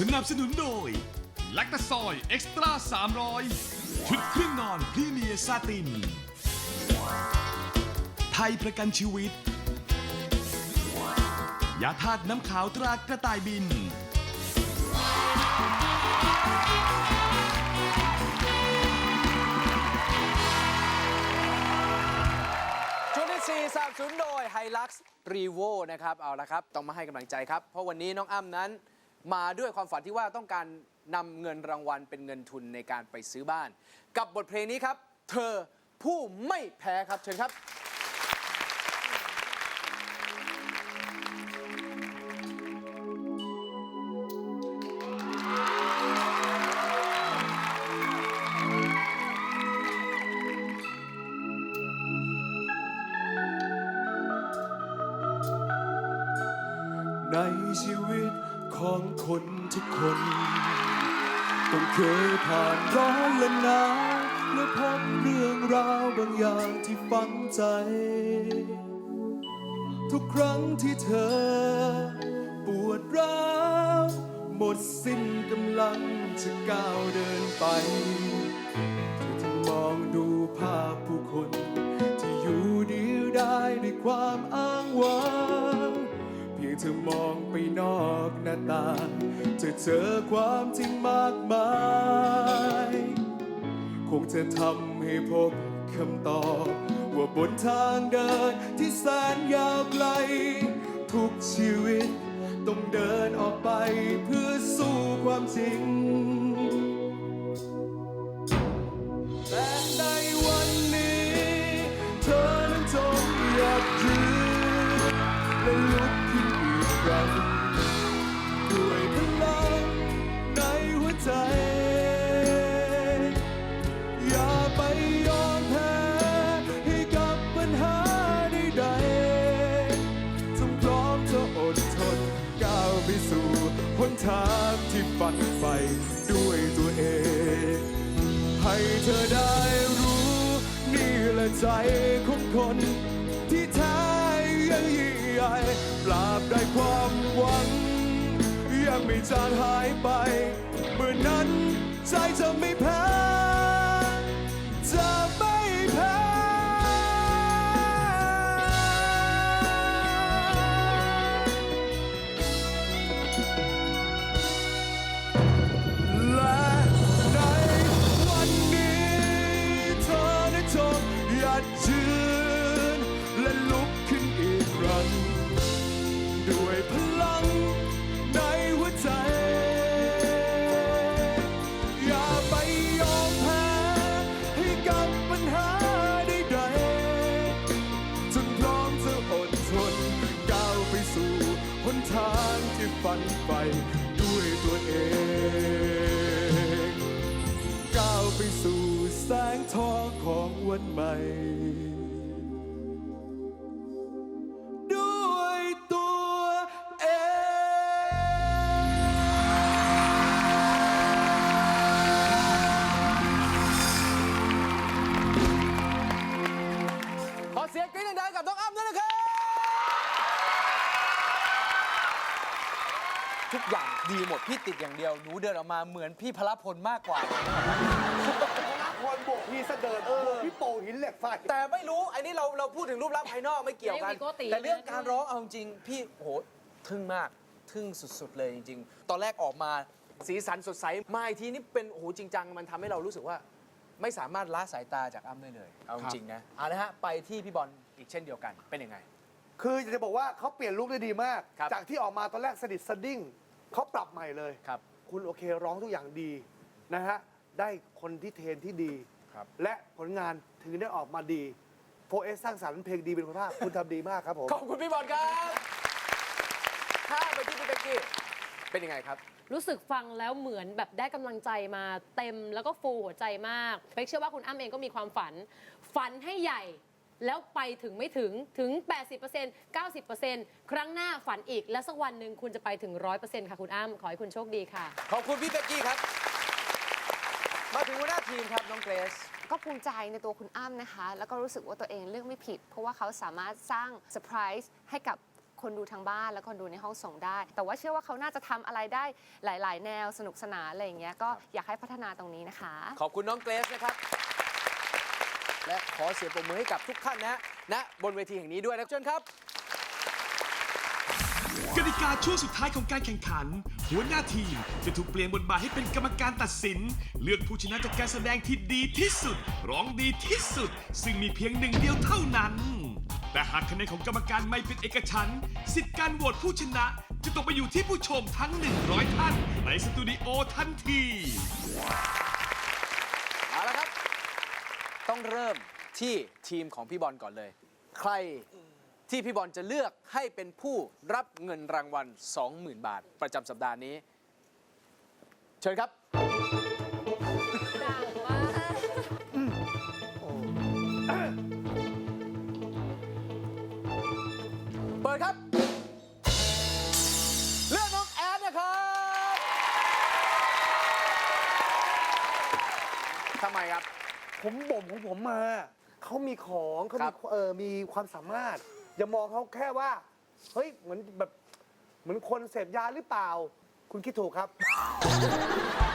สนับสนุนโดยแลคตาซอยเอ็กซ์ตร้า300 ชุดเครื่องนอนพรีเมียร์ซาติน ไทยประกันชีวิต ยาธาตุน้ำขาวตรากระต่ายบินช่วงที่ 4 สนับสนุนโดย h i l u x r e v o นะครับ เอาละครับ ต้องมาให้กำลังใจครับ เพราะวันนี้น้องอ้ำนั้น มาด้วยความฝันที่ว่าต้องการนำเงินรางวัลเป็นเงินทุนในการไปซื้อบ้าน กับบทเพลงนี้ครับ เธอผู้ไม่แพ้ครับเชิญครับ ในชีวิต ของคนทุกคน ต้องเคยผ่านร้อนและหนาวและพบเรื่องราวบางอย่างที่ฝังใจ ทุกครั้งที่เธอ ปวดร้าวหมดสิ้นกำลังจะก้าวเดินไปเธอจะมองดูภาพผู้คน ที่อยู่เดียวได้ด้วยความอ้างว้าง หน้าต่างจะเจอความจริงมากมาย คงจะทำให้พบคำตอบ ว่าบนทางเดินที่แสนยาวไกล ทุกชีวิตต้องเดินออกไปเพื่อสู้ความจริง ใจของคนที่แท้ยังยิ่งใหญ่ปราบได้ความหวัง ยังไม่จางหายไป เมื่อนั้นใจจะไม่แพ้จะ ฝันใฝ่ด้วยตัวเอง ก้าวไปสู่แสงทองของวันใหม่ ด้วยตัวเอง ขอเสียงกรี๊ดดังๆกับน้องอ้ำด้วยนะครับ ทุกอย่างดีหมดพี่ติดอย่างเดียวหนูเดินออกมาเหมือนพี่พลพลมากกว่าคนโบกพี่เสดิร์ดโบกพี่โป่งหินเหล็กไฟแต่ไม่รู้อันนี้เราเราพูดถึงรูปลักษณ์ภายนอกไม่เกี่ยวกันไม่มีโกติ แต่เรื่องการร้องเอาจริงๆพี่โหทึ่งมากทึ่งสุดๆเลยจริง ๆ ตอนแรกออกมาสีสันสดใสมาอีกทีนี่เป็นโอ้โหจริงจังมันทำให้เรารู้สึกว่า ไม่สามารถละสายตาจากอ้ำได้เลย เอาจริงๆนะเอาละฮะไปที่พี่บอลอีกเช่นเดียวกันเป็นยังไง คือจะบอกว่าเขาเปลี่ยนลุคได้ดีมาก ครับจากที่ออกมาตอนแรกสดิดสดิ้ง เขาปรับใหม่เลย ครับ คุณโอเคร้องทุกอย่างดีนะฮะ ได้คนที่เทรนที่ดี ครับ และผลงานถึงได้ออกมาดีโฟเอสสร้างสรรค์เพลงดีเป็นคุณภาพ คุณทำดีมากครับผม ขอบคุณพี่บอลครับข้ามไปที่พี่เป๊กกี้ เป็นยังไงครับ รู้สึกฟังแล้วเหมือนแบบได้กำลังใจมาเต็มแล้วก็ฟูหัวใจมากเป๊กเชื่อว่าคุณอ้ำเองก็มีความฝัน ฝันให้ใหญ่ แล้วไปถึงไม่ถึงถึง 80% 90%ครั้งหน้าฝันอีก และสักวันหนึ่งคุณจะไปถึง 100%ค่ะคุณอ้ำขอให้คุณโชคดีค่ะ ขอบคุณพี่เป๊กกี้ครับ มาถึงหัวหน้าทีมครับน้องเกรซ ก็ภูมิใจในตัวคุณอ้ำนะคะ แล้วก็รู้สึกว่าตัวเองเลือกไม่ผิด เพราะว่าเขาสามารถสร้างเซอร์ไพรส์ให้กับคนคนดูทางบ้านและคนดูในห้องส่งได้ แต่ว่าเชื่อว่าเขาน่าจะทำอะไรได้หลาย ๆ แนวสนุกสนานอะไรอย่างเงี้ยก็อยากให้พัฒนาตรงนี้นะคะ ขอบคุณน้องเกรซนะครับ และขอเสียงปรบมือให้กับทุกท่านนะณบนเวทีแห่งนี้ด้วยนะเชิญครับ กติกาช่วงสุดท้ายของการแข่งขัน หัวหน้าทีมจะถูกเปลี่ยนบทบาทให้เป็นกรรมการตัดสิน เลือกผู้ชนะจากการแสดงที่ดีที่สุด ร้องดีที่สุด ซึ่งมีเพียงหนึ่งเดียวเท่านั้น แต่หากคะแนนของกรรมการไม่เป็นเอกฉันท์สิทธิ์การโหวตผู้ชนะ จะตกไปอยู่ที่ผู้ชมทั้ง 100 ท่าน ในสตูดิโอทันที ต้องเริ่มที่ทีมของพี่บอลก่อนเลย ใครที่พี่บอลจะเลือกให้เป็นผู้รับเงินรางวัล 20,000 บาท ประจำสัปดาห์นี้ เชิญครับ ผมบ่มของผมมา เขามีของเขาครัมีบเออมีความสามารถ อย่ามองเขาแค่ว่า เฮ้ย เหมือนแบบเหมือนคนเสพยาหรือเปล่า คุณคิดถูกครับ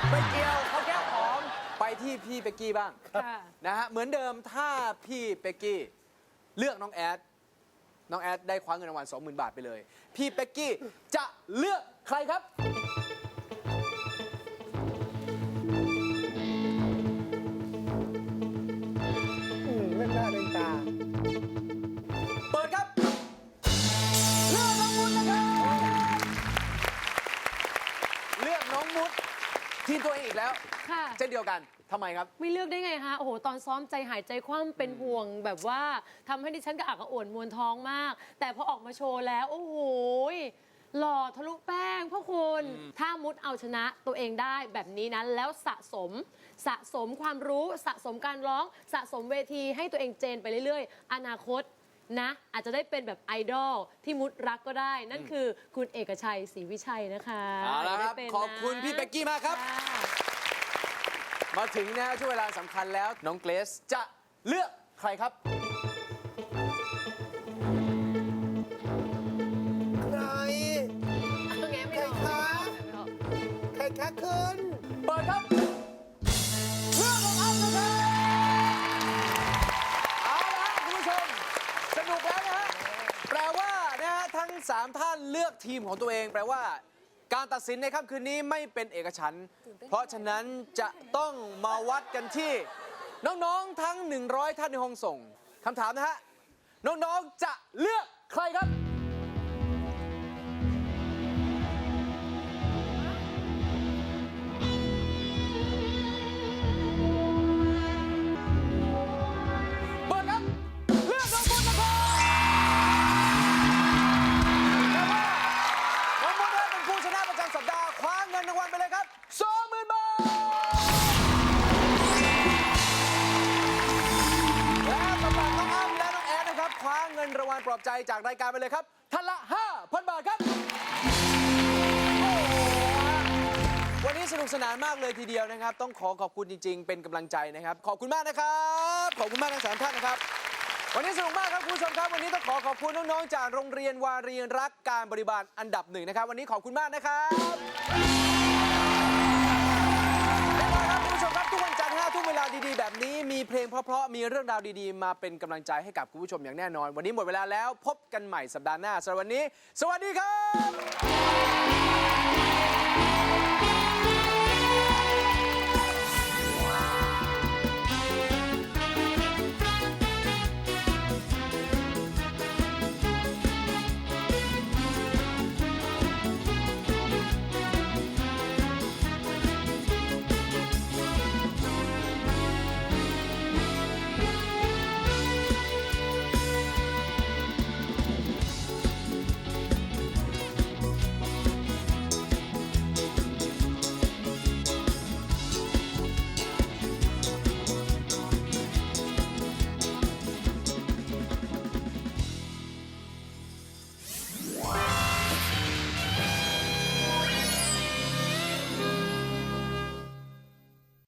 ไม่เกี่ยวเขาแก้หอม ไปที่พี่เป๊กกี้บ้างค่ะนะฮะเหมือนเดิมถ้าพี่เป๊กกี้ เลือกน้องแอด น้องแอดได้คว้าเงินรางวัล20,000 บาทไปเลย พี่เป๊กกี้จะเลือกใครครับ ทีมตัวเองอีกแล้ว ค่ะ เช่นเดียวกันทำไมครับ ไม่เลือกได้ไงคะ โอ้โห ตอนซ้อมใจหายใจคว่ำเป็นห่วงแบบว่าทำให้ดิฉันกระอักกระอ่วนมวนท้องมาก แต่พอออกมาโชว์แล้ว โอ้โหยหล่อทะลุแป้งพ่อคุณถ้ามุดเอาชนะตัวเองได้แบบนี้นะแล้วสะสมสะสมความรู้สะสมการร้องสะสมเวทีให้ตัวเองเจนไปเรื่อยๆ อนาคต นะ อาจจะได้เป็นแบบไอดอลที่มุดรักก็ได้ นั่นคือคุณเอกชัยศรีวิชัยนะคะเอาละครับได้เป็นนะขอบคุณพี่เป๊กกี้มากครับะมาถึงนะช่วงเวลาสำคัญแล้ว น้องเกรซจะเลือกใครครับ ใครแง้ไม่ออกใครคะไม่ออกใครคะขึ้นเปิดครับ สนุกแล้วนะฮะ แปลว่านะฮะทั้ง 3 ท่านเลือกทีมของตัวเอง แปลว่า การตัดสินในค่ำคืนนี้ไม่เป็นเอกฉันท์เพราะฉะนั้นจะต้องมาวัดกันที่ น้องๆทั้ง 100 ท่านในห้องส่งคำถามนะฮะ น้องๆจะเลือกใครครับ เงินรางวัลยครับ20,000บาท และสำหรับน้องอ้ำและน้องแอดนะครับคว้าเงินรางวัลปลอบใจจากรายการไปเลยครับท่านละ 5,000 บาทครับ โอ้โหวันนี้สนุกสนานมากเลยทีเดียวนะครับ ต้องขอขอบคุณจริง ๆ เป็นกำลังใจนะครับ ขอบคุณมากนะครับ ขอบคุณมากทั้งสามท่านนะครับ วันนี้สนุกมากครับคุณผู้ชมครับ วันนี้ต้องขอขอบคุณน้องๆจากโรงเรียนวารีรักการบริบาลอันดับหนึ่งนะครับ วันนี้ขอบคุณมากนะครับ เวลาดีๆ แบบนี้มีเพลงเพราะๆ มีเรื่องราวดีๆ มาเป็นกำลังใจให้กับคุณผู้ชมอย่างแน่นอน วันนี้หมดเวลาแล้วพบกันใหม่สัปดาห์หน้าสำหรับวันนี้ สวัสดีครับ